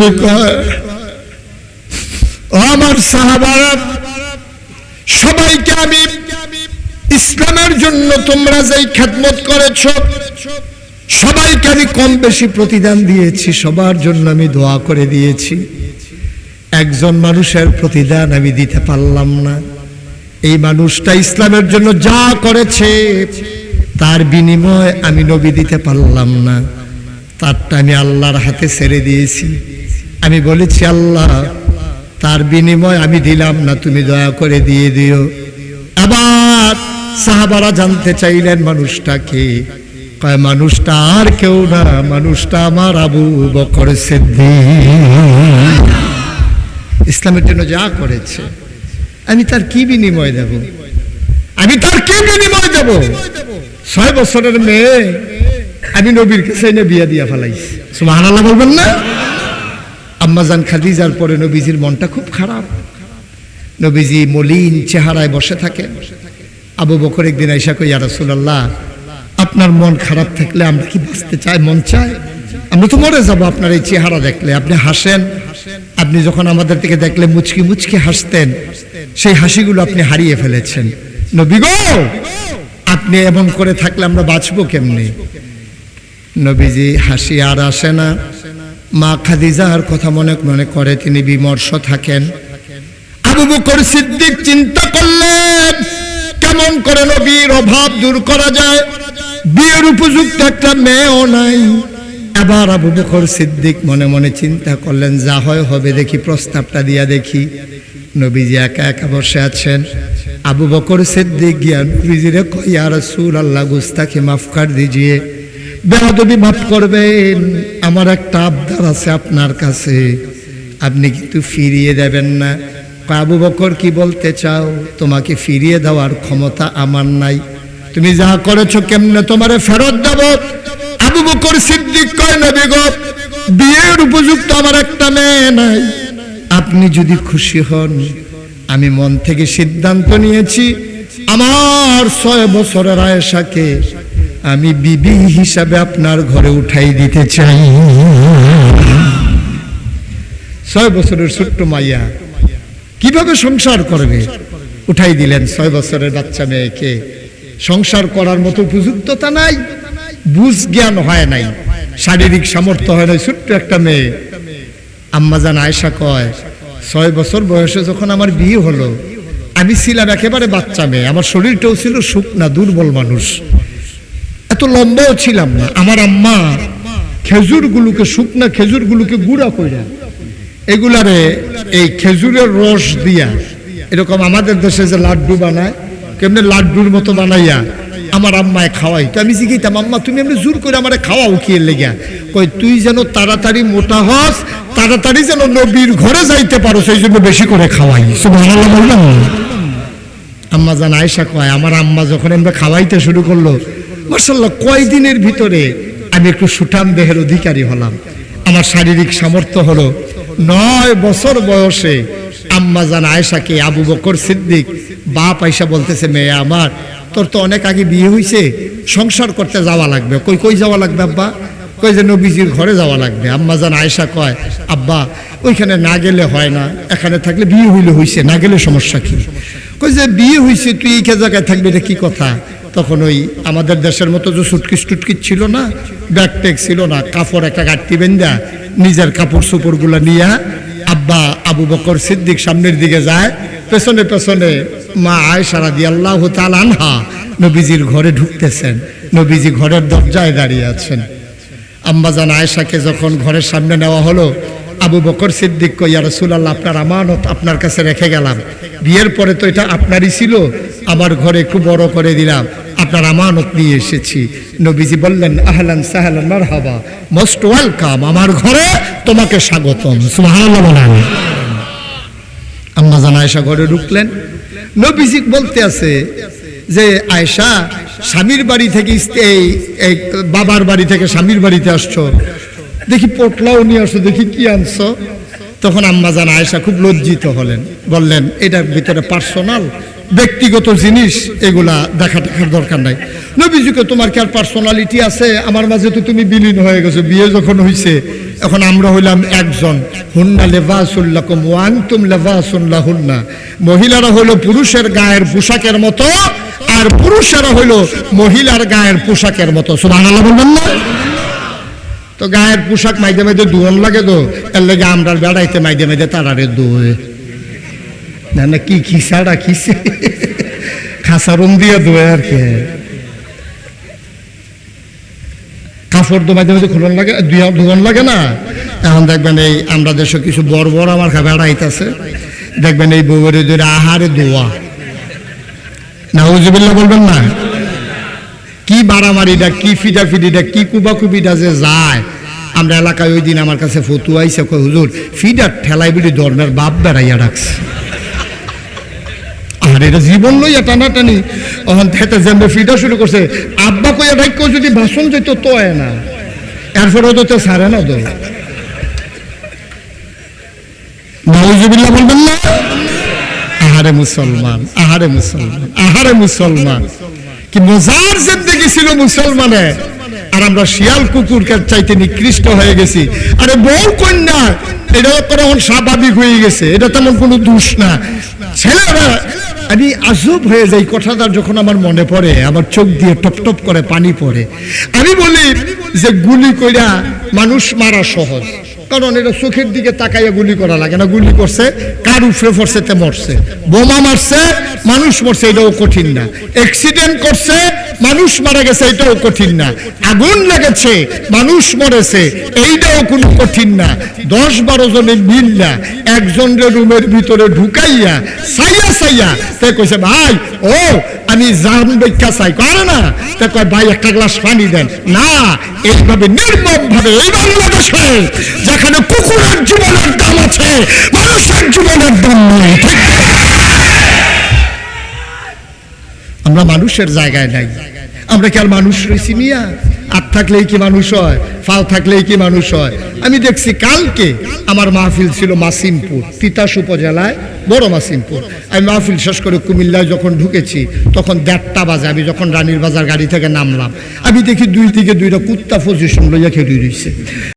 নবী আমার সাহাবারা, সবাইকে আমি ইসলামের জন্য তোমরা যেই খেদমত করেছ, সবাইকে আমি কম বেশি প্রতিদান দিয়েছি, সবার জন্য আমি দোয়া করে দিয়েছি। একজন মানুষের প্রতিদান আমি দিতে পারলাম না। এই মানুষটা ইসলামের জন্য যা করেছে, তার বিনিময় আমি নবী দিতে পারলাম না। তারটা আমি আল্লাহর হাতে ছেড়ে দিয়েছি। আমি বলেছি, আল্লাহ, তার বিনিময় আমি দিলাম না, তুমি দয়া করে দিয়ে দিও। আবার সাহাবারা জানতে চাইলেন মানুষটাকে মানুষটা আর কেউ না, মানুষটা আমার আবু বকর ইসলামের জন্য যা করেছে, আমি তার কি বিনিময় দেব? আমি তার কি বিনিময় দেব? ছয় বছরের মেয়ে, আমি নবীর কাছে এনে বিয়া দিয়া ফেলাইছি। সুবহানাল্লাহ বলবেন না? আম্মাজান খাদিজার পরে নবীজির মনটা খুব খারাপ। নবীজি মলিন চেহারায় বসে থাকে। আবু বকর একদিন আইসা কই ইয়া রাসূলুল্লাহ, আপনার মন খারাপ থাকলে আমরা কি বাঁচতে চাই? মন চাই? আমরা তো মরে যাব, আপনার এই চেহারা দেখলে। আপনি হাসেন। আপনি যখন আমাদের থেকে দেখলে মুচকি মুচকি হাসতেন, সেই হাসিগুলো আপনি হারিয়ে ফেলেছেন। নবী গো, আপনি এমন করে থাকলে আমরা বাঁচবো কেমনি? নবীজি হাসি আর আসে না। মা খাদিজার কথা মনে মনে করে, তিনি বিমর্ষ থাকেন। আবু বকর সিদ্দিক চিন্তা করলেন, কেমন করে নবীর অভাব দূর করা যায়? বিয়ের উপযুক্ত একটা মেয়েও নাই। এবার আবু বকর সিদ্দিক মনে মনে চিন্তা করলেন, যা হয় হবে দেখি, প্রস্তাবটা দিয়া দেখি। নবীজি একা একা বসে আছেন। আবু বকর সিদ্দিক গিয়া, নবীজিরে কইয়া রাসূল আল্লাহ গুস্তাকে মাফ কর দিজিয়ে বেহাদবি মাফ করবেন। আমার একটা আবদার আছে আপনার কাছে। আপনি কিন্তু ফিরিয়ে দেবেন না। আবু বকর কি বলতে চাও? তোমাকে ফিরিয়ে দেওয়ার ক্ষমতা আমার নাই। তুমি যা করেছ কেমনে তোমারে ফেরত দেব? আবু বকর সিদ্দিক কয়, নবী গো, বিয়ের উপযুক্ত আমার একটা মেয়ে নাই। আপনি যদি খুশি হন, আমি মন থেকে সিদ্ধান্ত নিয়েছি। আমার ছয় বছরের আয়েশাকে আমি বিবি হিসাবে আপনার ঘরে উঠাই দিতে চাই। ছয় বছরের ছোট্ট মাইয়া কীভাবে সংসার করবে? উঠাই দিলেন ছয় বছরের বাচ্চা মেয়েকে। সংসার করার মতো উপযুক্ততা নাই, বুঝ জ্ঞান হয় নাই, শারীরিক সামর্থ্য হয় নাই, ছোট্ট একটা মেয়ে। আম্মাজান আয়সা কয়, ছয় বছর বয়সে যখন আমার বিয়ে হলো, আমি ছিলাম একেবারে বাচ্চা মেয়ে, আমার শরীরটাও ছিল শুকনা, দুর্বল মানুষ। এত লম্বাও ছিলাম না। আমার আম্মা খেজুরগুলোকে, শুকনা খেজুরগুলোকে গুঁড়া কইরা, এগুলারে এই খেজুরের রস দিয়া, এরকম আমাদের দেশে যে লাড্ডু বানায়, কেমনি লাড্ডুর মতো বানাইয়া আমার আম্মায় খাওয়াই। তো আমি শিখাইতাম আম্মা, তুমি এমনি জোর করে আমার খাওয়াও কি লেগা কই, তুই যেন তাড়াতাড়ি মোটা হস, তাড়াতাড়ি যেন নবীর ঘরে যাইতে পারো, সেই জন্য বেশি করে খাওয়াই। আম্মা জান আয়সা কয়, আমার আম্মা যখন আমরা খাওয়াইতে শুরু করল মার্শাল্লাহ কয়দিনের ভিতরে আমি একটু সুঠাম দেহের অধিকারী হলাম। আমার শারীরিক সামর্থ্য হলো নয় বছর বয়সে আম্মা জান আয়সাকে আবু বকর সিদ্দিক বাপ আয়সা বলতেছে, মেয়ে আমার, তোর তো অনেক আগে বিয়ে হয়েছে সংসার করতে যাওয়া লাগবে। কই কই যাওয়া লাগবে আব্বা? কই যে নবীজির ঘরে যাওয়া লাগবে। আম্মা জান আয়সা কয়, আব্বা, ওইখানে না গেলে হয় না, এখানে থাকলে বিয়ে হইলে হইছে, না গেলে সমস্যা কি? কই যে বিয়ে হইছে, তুই এই জায়গায় থাকবি, এটা কি কথা? তখন ওই আমাদের দেশের মতো যে সুটকিস টুটকিস ছিল না, ব্যাগ ট্যাগ ছিল না, কাপড় একটা গাঁটটি বেন্দা নিজের কাপড় চোপড়গুলো নিয়ে আব্বা আবু বকর সিদ্দিক সামনের দিকে যায়, পেছনে পেছনে মা আয়সারা দিয়ে আল্লাহ আনহা নবীজির ঘরে ঢুকতেছেন, নবীজি ঘরের দরজায় দাঁড়িয়ে আছেন। আম্বাজান আয়েশাকে যখন ঘরের সামনে নেওয়া হলো, আবু বকর সিদ্দিক কইয়া রসুলাল্লাহ, আপনার আমানত আপনার কাছে রেখে গেলাম। বিয়ের পরে তো এটা আপনারই ছিল। আমার ঘরে খুব বড় করে দিলাম। আপনার আমানত নিয়ে এসেছি। নবীজি বললেন, আহলান সাহলান, মারহাবা। Most welcome. আমার ঘরে তোমাকে স্বাগতম। আম্মা জান আয়েশা ঘরে ঢুকলেন। নবীজি বলতে আছে যে, আয়েশা, স্বামীর বাড়ি থেকে এই বাবার বাড়ি থেকে স্বামীর বাড়িতে আসছো। দেখি পোটলাও নিয়ে আসছো দেখি কি আনছো। তখন আম্মা জান আয়েশা খুব লজ্জিত হলেন, বললেন, এটার ভিতরে পার্সোনাল ব্যক্তিগত জিনিস এগুলা দেখা দেখার দরকার নাই। নবীজিকে তোমার কি আর পার্সোনালিটি আছে? আমার মাঝে তো তুমি বিলীন হয়ে গেছো, বিয়ে যখন হয়েছে এখন আমরা হইলাম একজন। হুন্না লেবাসুল্লাকুম ওয়ান্তুম লেবাসুল্লাহ হুন্না মহিলারা হলো পুরুষের গায়ের পোশাকের মতো, আর পুরুষেরা হইল মহিলার গায়ের পোশাকের মতো। সুবহানাল্লাহ বলবেন না? তো গায়ের পোশাক মাইদে মাইদে দুয়ন লাগে তো এর লেগে আমরা বেড়াইতে মাইদে মাইদে তারারে দোয়ে না না, কি খিসাটা খিসে। খাসারুম দিয়ে দোয়ে আর কি। কাপড় তো মাঝে মাঝে খুলন লাগে ধুবন লাগে না। এখন দেখবেন এই আমরা দেশে কিছু বড় বড় আমার খাবে বেড়াইতেছে। দেখবেন এই বউরে ধরে আহারে দোয়া নাউজুবিল্লাহ বলবেন না? কি বাড়ামারিটা কি ফিটা ফিটিটা কি কুবা কুবিটা যে যায়। আমরা এলাকায় ওই দিন আমার কাছে ফতু আইসে কই হুজুর ফিডার ঠেলাই বিড়ি ধর্মের বাপ বেড়াইয়া রাখছে আর এটা জীবন লইয়া টানাটানি। অহন থেতে যেমন ফিডা শুরু করছে, আব্বা কইয়া রাখ যদি ভাষণ যেত তো হয় না। এরপরেও তো সারে না তো নওজুবিল্লাহ বলবেন না? আহারে মুসলমান আহারে মুসলমান আহারে মুসলমান। কি মজার জিন্দগি ছিল মুসলমানে। আর আমরা শিয়াল কুকুরকে চাইতে নিকৃষ্ট হয়ে গেছি। আরে বউ কন্যা, এটা তো এখন স্বাভাবিক হয়ে গেছে, এটা তেমন কোনো দোষ না। ছেলেরা, আমি আজব হয়ে যাই কথাটা যখন আমার মনে পড়ে, আমার চোখ দিয়ে টপ টপ করে পানি পড়ে। আমি বলি যে গুলি কইরা মানুষ মারা সহজ। কারণ এটা চোখের দিকে তাকাইয়া গুলি করা লাগে না। গুলি করছে, কার উফরে পড়ছে তে মরছে। বোমা মারছে, মানুষ মরছে, এটাও কঠিন না। অ্যাক্সিডেন্ট করছে মানুষ মারা গেছে, এটাও কঠিন না। আগুন লেগেছে, মানুষ মরেছে, এইটাও কোনো কঠিন না। দশ বারো জনে মিললা একজনের রুমের ভিতরে ঢুকাইয়া সাইয়া সাইয়া তে কইছে, ভাই, ও, আমি জান বেক্ষা চাই। করে না, তে কয়, ভাই, একটা গ্লাস পানি দেন। না, এইভাবে নির্মম ভাবে এই বাংলাদেশে যেখানে কুকুরের জীবনের দাম আছে, মানুষের জীবনের দাম নেই। আমরা মানুষের জায়গায় নাই। আমরা কি আর মানুষ রয়েছি মিয়া? হাত থাকলেই কি মানুষ হয়? ফাল থাকলেই কি মানুষ হয়? আমি দেখছি কালকে আমার মাহফিল ছিল মাসিমপুর, তিতাস উপজেলায়, বড় মাসিমপুর। আমি মাহফিল শেষ করে কুমিল্লায় যখন ঢুকেছি, তখন দেড়টা বাজে। আমি যখন রানীর বাজার গাড়ি থেকে নামলাম, আমি দেখি দুই দিকে দুইটা কুত্তা পজিশন লইয়া খেয়ে রয়েছে